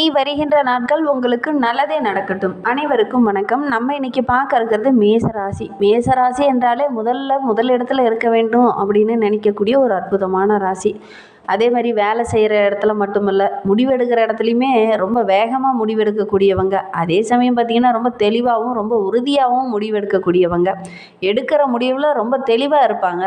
நீ வருகின்ற நாட்கள் உங்களுக்கு நல்லதே நடக்கட்டும். அனைவருக்கும் வணக்கம். நம்ம இன்னைக்கு பார்க்க இருக்கிறது மேசராசி. மேசராசி என்றாலே முதல்ல முதல் இடத்துல இருக்க வேண்டும் அப்படின்னு நினைக்கக்கூடிய ஒரு அற்புதமான ராசி. அதே மாதிரி வேலை செய்கிற இடத்துல மட்டுமல்ல முடிவெடுக்கிற இடத்துலையுமே ரொம்ப வேகமாக முடிவெடுக்கக்கூடியவங்க. அதே சமயம் பார்த்திங்கன்னா ரொம்ப தெளிவாகவும் ரொம்ப உறுதியாகவும் முடிவெடுக்கக்கூடியவங்க. எடுக்கிற முடிவில் ரொம்ப தெளிவாக இருப்பாங்க.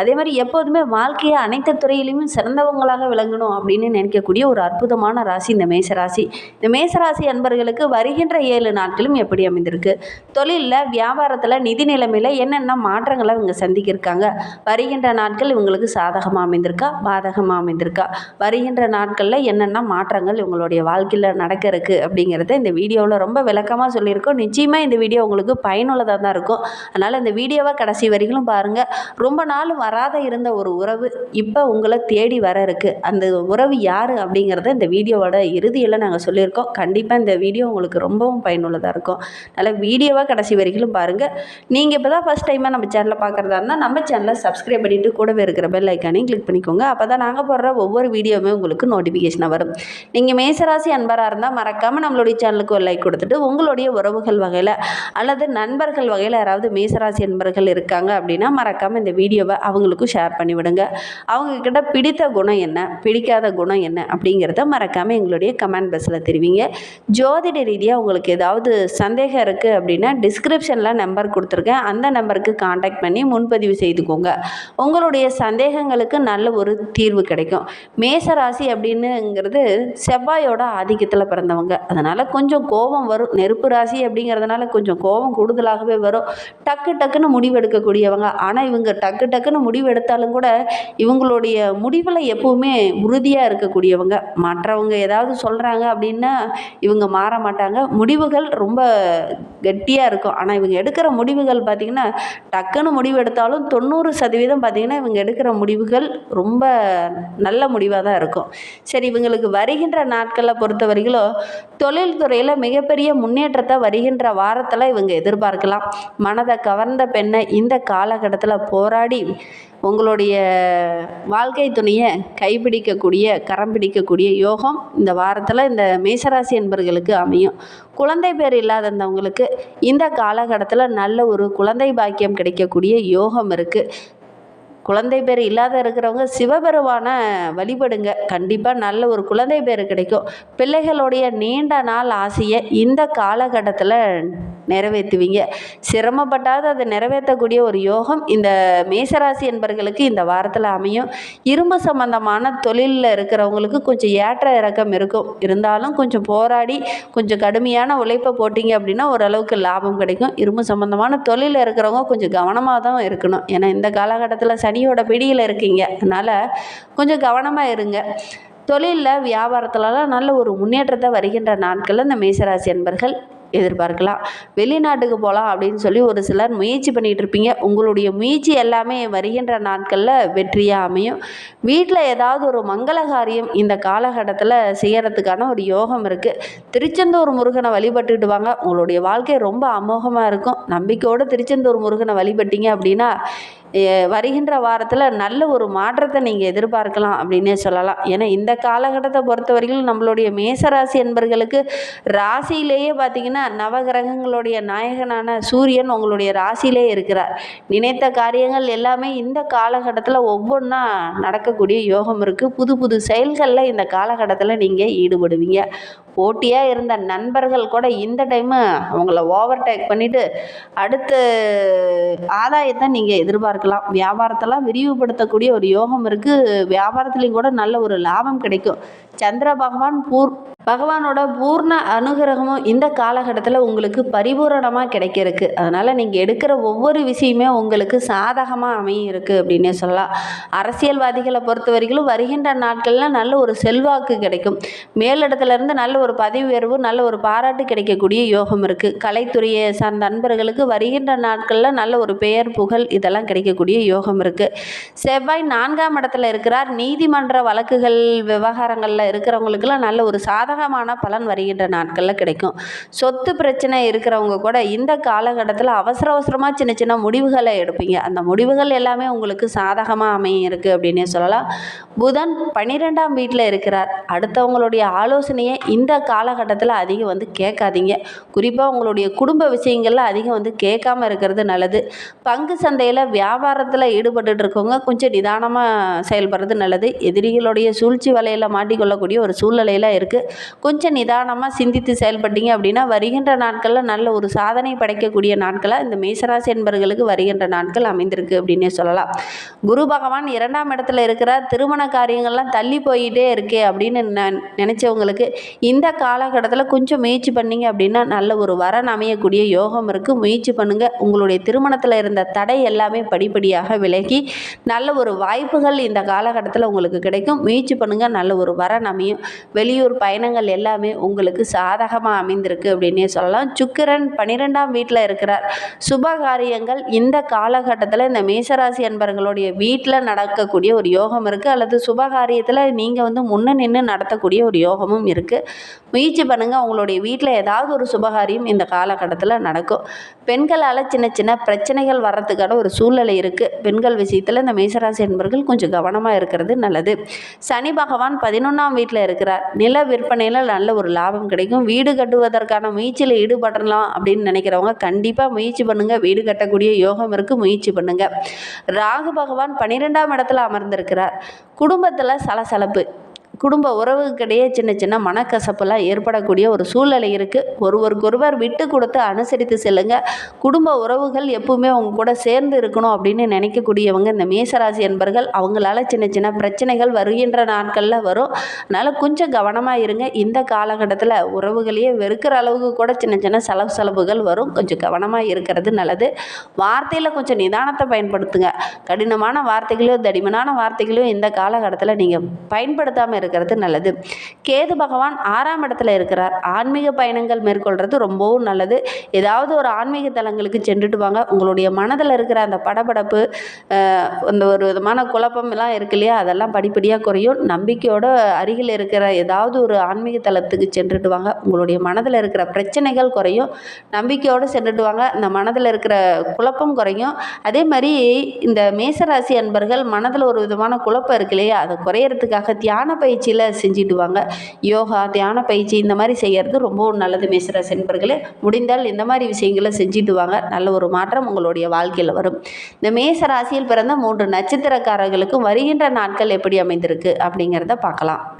அதே மாதிரி எப்போதுமே வாழ்க்கையை அனைத்து துறையிலையும் சிறந்தவங்களாக விளங்கணும் அப்படின்னு நினைக்கக்கூடிய ஒரு அற்புதமான ராசி இந்த மேசராசி. இந்த மேசராசி அன்பர்களுக்கு வருகின்ற ஏழு நாட்களும் எப்படி அமைந்திருக்கு? தொழிலில் வியாபாரத்தில் நிதி நிலைமையில் என்னென்ன மாற்றங்களை இவங்க சந்திக்கிருக்காங்க? வருகின்ற நாட்கள் இவங்களுக்கு சாதகமாக அமைந்திருக்கா? பாதகமாக அமைந்திருக்கா? வருகின்ற நாட்களில் என்னென்ன மாற்றங்கள் இவங்களுடைய வாழ்க்கையில் நடக்க இருக்குது அப்படிங்கிறத இந்த வீடியோவில் ரொம்ப விளக்கமாக சொல்லியிருக்கோம். நிச்சயமாக இந்த வீடியோ உங்களுக்கு பயனுள்ளதாக தான் இருக்கும். அதனால் இந்த வீடியோவை கடைசி வரைக்கும் பாருங்கள் ரொம்ப நாள் வராத இருந்த ஒரு உறவு இப்போ உங்களை தேடி வர இருக்குது அந்த உறவு யார் அப்படிங்கிறத இந்த வீடியோவோட இறுதியில் நாங்கள் சொல்லியிருக்கோம். கண்டிப்பாக இந்த வீடியோ உங்களுக்கு ரொம்பவும் பயனுள்ளதாக இருக்கும். அதனால் வீடியோவாக கடைசி வரைக்கும் பாருங்கள் நீங்கள் இப்போ தான் ஃபஸ்ட் டைமாக நம்ம சேனலை பார்க்குறதா இருந்தால் நம்ம சேனலை சப்ஸ்கிரைப் பண்ணிவிட்டு கூடவே இருக்கிற பெல் ஐக்கானையும் கிளிக் பண்ணிக்கோங்க. அப்போ தான் நாங்கள் போடுற ஒவ்வொரு வீடியோவுமே உங்களுக்கு நோட்டிஃபிகேஷனாக வரும். நீங்கள் மேசராசி அன்பராக இருந்தால் மறக்காமல் நம்மளுடைய சேனலுக்கு ஒரு லைக் கொடுத்துட்டு உங்களுடைய உறவுகள் வகையில் அல்லது நண்பர்கள் வகையில் யாராவது மேசராசி அன்பர்கள் இருக்காங்க அப்படின்னா மறக்காமல் இந்த வீடியோவை அவங்களுக்கும் ஷேர் பண்ணிவிடுங்க அவங்கக்கிட்ட பிடித்த குணம் என்ன? பிடிக்காத குணம் என்ன? அப்படிங்கிறத மறக்காமல் எங்களுடைய கமெண்ட் பாக்ஸில் தெரிவிங்க. ஜோதிட ரீதியாக உங்களுக்கு ஏதாவது சந்தேகம் இருக்குது அப்படின்னா டிஸ்கிரிப்ஷனில் நம்பர் கொடுத்துருக்கேன். அந்த நம்பருக்கு காண்டாக்ட் பண்ணி முன்பதிவு செய்துக்கோங்க. உங்களுடைய சந்தேகங்களுக்கு நல்ல ஒரு தீர்வு கிடைக்கும். கிடைக்கும். மேசராசி அப்படின்னுங்கிறது செவ்வாயோட ஆதிக்கத்தில் பிறந்தவங்க. அதனால் கொஞ்சம் கோபம் வரும். நெருப்பு ராசி அப்படிங்கிறதுனால கொஞ்சம் கோபம் கூடுதலாகவே வரும். டக்கு டக்குன்னு முடிவெடுக்கக்கூடியவங்க. ஆனால் இவங்க டக்கு டக்குன்னு முடிவெடுத்தாலும் கூட இவங்களுடைய முடிவில் எப்பவுமே உறுதியாக இருக்கக்கூடியவங்க. மற்றவங்க ஏதாவது சொல்கிறாங்க அப்படின்னா இவங்க மாற மாட்டாங்க. முடிவுகள் ரொம்ப கெட்டியாக இருக்கும். ஆனால் இவங்க எடுக்கிற முடிவுகள் பார்த்திங்கன்னா டக்குன்னு முடிவு எடுத்தாலும் தொண்ணூறு சதவீதம் பார்த்திங்கன்னா இவங்க எடுக்கிற முடிவுகள் ரொம்ப நல்ல முடிவாக தான் இருக்கும். சரி இவங்களுக்கு வருகின்ற நாட்களை பொறுத்த வரைக்கும் தொழில்துறையில் மிகப்பெரிய முன்னேற்றத்தை வருகின்ற வாரத்தில் இவங்க எதிர்பார்க்கலாம். மனதை கவர்ந்த பெண்ணை இந்த காலகட்டத்தில் போராடி உங்களுடைய வாழ்க்கை துணையை கைப்பிடிக்கக்கூடிய கரம் பிடிக்கக்கூடிய யோகம் இந்த வாரத்தில் இந்த மேசராசி என்பர்களுக்கு அமையும். குழந்தை பேர் இல்லாதவங்களுக்கு இந்த காலகட்டத்தில் நல்ல ஒரு குழந்தை பாக்கியம் கிடைக்கக்கூடிய யோகம் இருக்குது குழந்தை பேர் இல்லாத இருக்கிறவங்க சிவபெருவானை வழிபடுங்க. கண்டிப்பாக நல்ல ஒரு குழந்தை பேர் கிடைக்கும். பிள்ளைகளுடைய நீண்ட நாள் ஆசையை இந்த காலகட்டத்தில் நிறைவேற்றுவீங்க. சிரமப்பட்டாவது அதை நிறைவேற்றக்கூடிய ஒரு யோகம் இந்த மேசராசி என்பர்களுக்கு இந்த வாரத்தில் அமையும். இரும்பு சம்பந்தமான தொழிலில் இருக்கிறவங்களுக்கு கொஞ்சம் ஏற்ற இறக்கம் இருக்கும். இருந்தாலும் கொஞ்சம் போராடி கொஞ்சம் கடுமையான உழைப்பை போட்டிங்க அப்படின்னா ஓரளவுக்கு லாபம் கிடைக்கும். இரும்பு சம்பந்தமான தொழிலில் இருக்கிறவங்க கொஞ்சம் கவனமாக தான் இருக்கணும். ஏன்னா இந்த காலகட்டத்தில் சனியோட பிடியில் இருக்கீங்க. அதனால் கொஞ்சம் கவனமாக இருங்க. தொழிலில் வியாபாரத்துலலாம் நல்ல ஒரு முன்னேற்றத்தை வருகின்ற நாட்களில் இந்த மேசராசி அன்பர்கள் எதிர்பார்க்கலாம். வெளிநாட்டுக்கு போகலாம் அப்படின்னு சொல்லி ஒரு சிலர் முயற்சி பண்ணிகிட்டு இருப்பீங்க. உங்களுடைய முயற்சி எல்லாமே வருகின்ற நாட்களில் வெற்றியாக அமையும். வீட்டில் ஏதாவது ஒரு மங்கள காரியம் இந்த காலகட்டத்தில் செய்யறதுக்கான ஒரு யோகம் இருக்குது திருச்செந்தூர் முருகனை வழிபட்டுட்டு வாங்க. உங்களுடைய வாழ்க்கை ரொம்ப அமோகமாக இருக்கும். நம்பிக்கையோடு திருச்செந்தூர் முருகனை வழிபட்டீங்க அப்படின்னா வருகின்ற வாரத்தில் நல்ல ஒரு மாற்றத்தை நீங்கள் எதிர்பார்க்கலாம் அப்படின்னே சொல்லலாம். ஏன்னா இந்த காலகட்டத்தை பொறுத்த வரைக்கும் நம்மளுடைய மேசராசி என்பர்களுக்கு ராசியிலேயே பார்த்தீங்கன்னா நவகிரகங்களுடைய நாயகனான சூரியன் உங்களுடைய ராசியிலே இருக்கிறார். நினைத்த காரியங்கள் எல்லாமே இந்த காலகட்டத்தில் ஒவ்வொன்றா நடக்கக்கூடிய யோகம் இருக்குது புது புது செயல்களில் இந்த காலகட்டத்தில் நீங்கள் ஈடுபடுவீங்க. போட்டியாக இருந்த நண்பர்கள் கூட இந்த டைமு அவங்கள ஓவர்டேக் பண்ணிவிட்டு அடுத்த ஆதாயத்தை நீங்கள் எதிர்பார்க்கலாம். வியாபாரத்தெல்லாம் விரிவுபடுத்தக்கூடிய ஒரு யோகம் இருக்குது வியாபாரத்துலேயும் கூட நல்ல ஒரு லாபம் கிடைக்கும். சந்திர பகவான் பூர் பகவானோட பூர்ண அனுகிரகமும் இந்த காலகட்டத்தில் உங்களுக்கு பரிபூரணமாக கிடைக்கிறதுக்கு. அதனால் நீங்கள் எடுக்கிற ஒவ்வொரு விஷயமே உங்களுக்கு சாதகமாக அமையும் இருக்குது அப்படின்னே சொல்லலாம். அரசியல்வாதிகளை பொறுத்த வரைக்கும் வருகின்ற நாட்களில் நல்ல ஒரு செல்வாக்கு கிடைக்கும். மேலிடத்துலேருந்து நல்ல ஒரு பதவி உயர்வு நல்ல ஒரு பாராட்டு கிடைக்கக்கூடிய யோகம் இருக்குது கலைத்துறையை சார்ந்த நண்பர்களுக்கு வருகின்ற நாட்களில் நல்ல ஒரு பெயர் புகழ் இதெல்லாம் கிடைக்கக்கூடிய யோகம் இருக்குது செவ்வாய் நான்காம் இடத்துல இருக்கிறார். நீதிமன்ற வழக்குகள் விவகாரங்களில் இருக்கிறவங்களுக்கெல்லாம் நல்ல ஒரு சாதக சாதகமான பலன் வருகின்ற நாட்களில் கிடைக்கும். சொத்து பிரச்சனை இருக்கிறவங்க கூட இந்த காலகட்டத்தில் அவசர அவசரமாக சின்ன சின்ன முடிவுகளை எடுப்பீங்க. அந்த முடிவுகள் எல்லாமே உங்களுக்கு சாதகமாக அமையும் இருக்குது அப்படின்னே சொல்லலாம். புதன் பன்னிரெண்டாம் வீட்டில் இருக்கிறார். அடுத்தவங்களுடைய ஆலோசனையை இந்த காலகட்டத்தில் அதிகம் வந்து கேட்காதீங்க. குறிப்பாக உங்களுடைய குடும்ப விஷயங்களில் அதிகம் வந்து கேட்காம இருக்கிறது நல்லது. பங்கு சந்தையில் வியாபாரத்தில் ஈடுபட்டு இருக்கவங்க கொஞ்சம் நிதானமாக செயல்படுறது நல்லது. எதிரிகளுடைய சூழ்ச்சி வலையில் மாட்டிக்கொள்ளக்கூடிய ஒரு சூழ்நிலையில் இருக்குது கொஞ்சம் நிதானமாக சிந்தித்து செயல்பட்டீங்க அப்படின்னா வருகின்ற நாட்களில் நல்ல ஒரு சாதனை படைக்கக்கூடிய நாட்களாக இந்த மேசராசி என்பர்களுக்கு வருகின்ற நாட்கள் அமைந்திருக்கு அப்படின்னே சொல்லலாம். குரு பகவான் இரண்டாம் இடத்துல இருக்கிறார். திருமண காரியங்கள்லாம் தள்ளி போயிட்டே இருக்கே அப்படின்னு ந- நினைச்சவங்களுக்கு இந்த காலகட்டத்தில் கொஞ்சம் முயற்சி பண்ணீங்க அப்படின்னா நல்ல ஒரு வரன் அமையக்கூடிய யோகம் இருக்குது முயற்சி பண்ணுங்கள் உங்களுடைய திருமணத்தில் இருந்த தடை எல்லாமே படிப்படியாக விலகி நல்ல ஒரு வாய்ப்புகள் இந்த காலகட்டத்தில் உங்களுக்கு கிடைக்கும். முயற்சி பண்ணுங்கள் நல்ல ஒரு வரன் அமையும். வெளியூர் பயணங்கள் எல்லாமே உங்களுக்கு சாதகமாக அமைந்திருக்கு அப்படின்னே சொல்லலாம். சுக்கிரன் பன்னிரெண்டாம் வீட்டில் இருக்கிறார். சுப காரியங்கள் இந்த காலகட்டத்தில் இந்த மேசராசி அன்பர்களுடைய வீட்டில் நடக்கக்கூடிய ஒரு யோகம் இருக்குது அல்லது சுப காரியத்தில் நீங்கள் வந்து முன்ன நின்று நடத்தக்கூடிய ஒரு யோகமும் இருக்குது முயற்சி பண்ணுங்கள் உங்களுடைய வீட்டில் ஏதாவது ஒரு சுபகாரியம் இந்த காலகட்டத்தில் நடக்கும். பெண்களால் சின்ன சின்ன பிரச்சனைகள் வர்றதுக்கான ஒரு சூழ்நிலை இருக்குது பெண்கள் விஷயத்தில் இந்த மேசராசி என்பர்கள் கொஞ்சம் கவனமாக இருக்கிறது நல்லது. சனி பகவான் பதினொன்றாம் வீட்டில் இருக்கிறார். நில விற்பனை விற்பனையில் நல்ல ஒரு லாபம் கிடைக்கும். வீடு கட்டுவதற்கான முயற்சியில் ஈடுபடலாம் அப்படின்னு நினைக்கிறவங்க கண்டிப்பாக முயற்சி பண்ணுங்கள் வீடு கட்டக்கூடிய யோகம் இருக்குது முயற்சி பண்ணுங்கள் ராகு பகவான் பன்னிரெண்டாம் இடத்துல அமர்ந்திருக்கிறார். குடும்பத்தில் சலசலப்பு. குடும்ப உறவுக்கிடையே சின்ன சின்ன மனக்கசப்பெல்லாம் ஏற்படக்கூடிய ஒரு சூழ்நிலை இருக்குது ஒருவருக்கொருவர் விட்டு கொடுத்து அனுசரித்து செல்லுங்க. குடும்ப உறவுகள் எப்பவுமே அவங்க கூட சேர்ந்து இருக்கணும் அப்படின்னு நினைக்கக்கூடியவங்க இந்த மேசராசி என்பர்கள் அவங்களால சின்ன சின்ன பிரச்சனைகள் வருகின்ற நாட்களில் வரும். அதனால் கொஞ்சம் கவனமாக இருங்க. இந்த காலகட்டத்தில் உறவுகளையே வெறுக்கிற அளவுக்கு கூட சின்ன சின்ன செலவு செலவுகள் வரும். கொஞ்சம் கவனமாக இருக்கிறது நல்லது. வார்த்தையில் கொஞ்சம் நிதானத்தை பயன்படுத்துங்க. கடினமான வார்த்தைகளையோ தடிமனான வார்த்தைகளையோ இந்த காலகட்டத்தில் நீங்கள் பயன்படுத்தாமல் இருக்கிறது நல்லது. கேது பகவான் ஆறாம் இடத்துல இருக்கிறார். ஆன்மீக பயணங்கள் மேற்கொள்கிறது ரொம்பவும் நல்லது. ஏதாவது ஒரு ஆன்மீக தலங்களுக்கு சென்றுட்டு வாங்க. உங்களுடைய மனதில் இருக்கிற அந்த படபடப்பு அந்த ஒரு விதமான குழப்பம் எல்லாம் இருக்கு இல்லையா? அதெல்லாம் படிப்படியாக குறையும். நம்பிக்கையோட அருகில் இருக்கிற ஏதாவது ஒரு ஆன்மீக தலத்துக்கு சென்றுட்டு வாங்க. உங்களுடைய மனதில் இருக்கிற பிரச்சனைகள் குறையும். நம்பிக்கையோடு சென்றுட்டு வாங்க. இந்த மனதில் இருக்கிற குழப்பம் குறையும். அதே மாதிரி இந்த மேசராசி அன்பர்கள் மனதில் ஒரு விதமான குழப்பம் இருக்கு இல்லையா? அதை குறையறதுக்காக தியான பயிற்சியில் செஞ்சுட்டு வாங்க. யோகா தியான பயிற்சி இந்த மாதிரி செய்கிறது ரொம்பவும் நல்லது மேசராசி அன்பர்களே. முடிந்தால் இந்த மாதிரி விஷயங்களை செஞ்சுட்டு வாங்க. நல்ல ஒரு மாற்றம் உங்களுடைய வாழ்க்கையில் வரும். இந்த மேச ராசியில் பிறந்த மூன்று நட்சத்திரக்காரர்களுக்கும் வருகின்ற நாட்கள் எப்படி அமைந்திருக்கு அப்படிங்கிறத பார்க்கலாம்.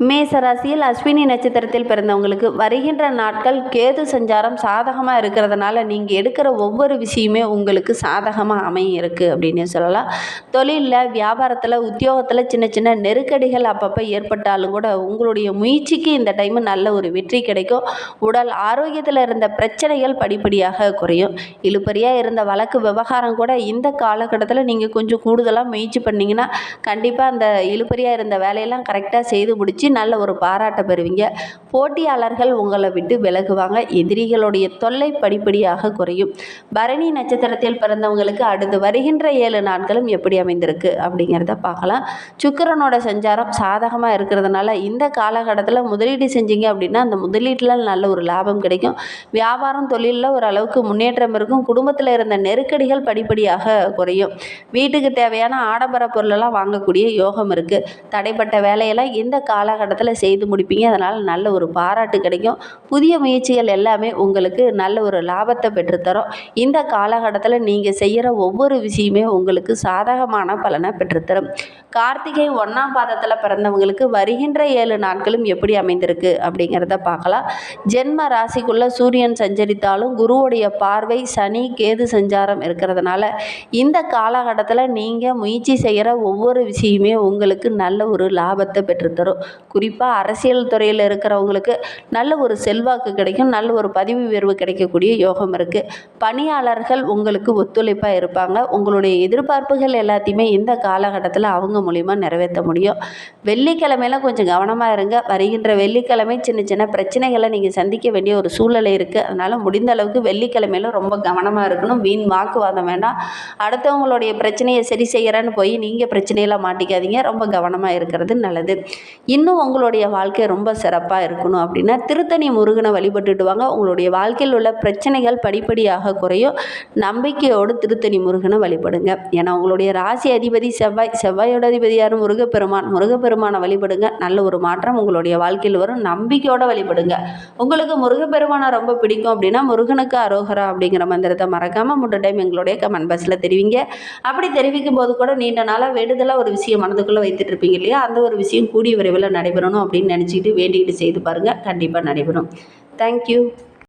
மேசராசியில் அஸ்வினி நட்சத்திரத்தில் பிறந்தவங்களுக்கு வருகின்ற நாட்கள் கேது சஞ்சாரம் சாதகமாக இருக்கிறதுனால நீங்கள் எடுக்கிற ஒவ்வொரு விஷயமே உங்களுக்கு சாதகமாக அமையும் இருக்குது அப்படின்னு சொல்லலாம். தொழிலில் வியாபாரத்தில் உத்தியோகத்தில் சின்ன சின்ன நெருக்கடிகள் அப்பப்போ ஏற்பட்டாலும் கூட உங்களுடைய முயற்சிக்கு இந்த டைமு நல்ல ஒரு வெற்றி கிடைக்கும். உடல் ஆரோக்கியத்தில் இருந்த பிரச்சனைகள் படிப்படியாக குறையும். இழுப்பறியாக இருந்த வழக்கு விவகாரம் கூட இந்த காலகட்டத்தில் நீங்கள் கொஞ்சம் கூடுதலாக முயற்சி பண்ணிங்கன்னா கண்டிப்பாக அந்த இழுப்பறியாக இருந்த வேலையெல்லாம் கரெக்டாக செய்து முடித்து நல்ல ஒரு பாராட்டை பெறுவீங்க. போட்டியாளர்கள் உங்களை விட்டு விலகுவாங்க. எதிரிகளுடைய தொல்லை படிப்படியாக குறையும். பரணி நட்சத்திரத்தில் பிறந்தவங்களுக்கு அடுத்து வருகின்ற ஏழு நாட்களும் எப்படி அமைந்திருக்கு அப்படிங்கிறத பார்க்கலாம். சுக்கரனோட சஞ்சாரம் சாதகமாக இருக்கிறதுனால இந்த காலகட்டத்தில் முதலீடு செஞ்சீங்க அப்படின்னா அந்த முதலீட்டில் நல்ல ஒரு லாபம் கிடைக்கும். வியாபாரம் தொழிலில் ஓரளவுக்கு முன்னேற்றம் இருக்கும். குடும்பத்தில் இருந்த நெருக்கடிகள் படிப்படியாக குறையும். வீட்டுக்கு தேவையான ஆடம்பர பொருளெல்லாம் வாங்கக்கூடிய யோகம் இருக்குது தடைப்பட்ட வேலையெல்லாம் இந்த கால காலகட்டத்தில் செய்து முடிப்பீங்க. அதனால் நல்ல ஒரு பாராட்டு கிடைக்கும். புதிய முயற்சிகள் எல்லாமே உங்களுக்கு நல்ல ஒரு லாபத்தை பெற்றுத்தரும். இந்த காலகட்டத்தில் நீங்கள் செய்கிற ஒவ்வொரு விஷயமே உங்களுக்கு சாதகமான பலனை பெற்றுத்தரும். கார்த்திகை ஒன்றாம் பாதத்தில் பிறந்தவங்களுக்கு வருகின்ற ஏழு நாட்களும் எப்படி அமைந்திருக்கு அப்படிங்கிறத பார்க்கலாம். ஜென்ம ராசிக்குள்ளே சூரியன் சஞ்சரித்தாலும் குருவுடைய பார்வை சனி கேது சஞ்சாரம் இருக்கிறதுனால இந்த காலகட்டத்தில் நீங்கள் முயற்சி செய்கிற ஒவ்வொரு விஷயமே உங்களுக்கு நல்ல ஒரு லாபத்தை பெற்றுத்தரும். குறிப்பாக அரசியல் துறையில் இருக்கிறவங்களுக்கு நல்ல ஒரு செல்வாக்கு கிடைக்கும் நல்ல ஒரு பதவி உயர்வு கிடைக்கக்கூடிய யோகம் இருக்குது பணியாளர்கள் உங்களுக்கு ஒத்துழைப்பாக இருப்பாங்க. உங்களுடைய எதிர்பார்ப்புகள் எல்லாத்தையுமே இந்த காலகட்டத்தில் அவங்க மூலிமா நிறைவேற்ற முடியும். வெள்ளிக்கிழமையில கொஞ்சம் கவனமாக இருங்க. வருகின்ற வெள்ளிக்கிழமை சின்ன சின்ன பிரச்சனைகளை நீங்கள் சந்திக்க வேண்டிய ஒரு சூழ்நிலை இருக்குது அதனால் முடிந்த அளவுக்கு வெள்ளிக்கிழமையில ரொம்ப கவனமாக இருக்கணும். வீண் வாக்குவாதம் வேண்டாம். அடுத்தவங்களுடைய பிரச்சனையை சரி செய்கிறேன்னு போய் நீங்கள் பிரச்சனையெல்லாம் மாட்டிக்காதீங்க. ரொம்ப கவனமாக இருக்கிறது நல்லது. இன்னும் உங்களுடைய வாழ்க்கை ரொம்ப சிறப்பாக இருக்கணும் அப்படின்னா திருத்தணி முருகனை வழிபட்டுட்டு வாங்க உங்களுடைய வாழ்க்கையில் உள்ள பிரச்சனைகள் படிப்படியாக குறையும். நம்பிக்கையோடு திருத்தணி முருகனை வழிபடுங்க. ஏன்னா உங்களுடைய ராசி அதிபதி செவ்வாய் செவ்வாயோட அதிபதி யாரும் முருகப்பெருமான். முருகப்பெருமானை வழிபடுங்க. நல்ல ஒரு மாற்றம் உங்களுடைய வாழ்க்கையில் வரும். நம்பிக்கையோடு வழிபடுங்க. உங்களுக்கு முருகப்பெருமானை ரொம்ப பிடிக்கும் அப்படின்னா முருகனுக்கு அரோகரா அப்படிங்கிற மந்திரத்தை மறக்காமல் முட்டை டைம் எங்களுடைய கமெண்ட் பாக்ஸில் தெரிவிங்க. அப்படி தெரிவிக்கும் போது கூட நீண்ட நாளாக விடுதலாக ஒரு விஷயம் மனதுக்குள்ளே வைத்துட்டு இருப்பீங்க இல்லையா? அந்த ஒரு விஷயம் கூடிய விரைவில் நடைபெறும். நடைபெறணும் அப்படின்னு நினச்சிக்கிட்டு வேண்டிக்கிட்டு செய்து பாருங்கள் கண்டிப்பாக நடைபெறும். தேங்க்யூ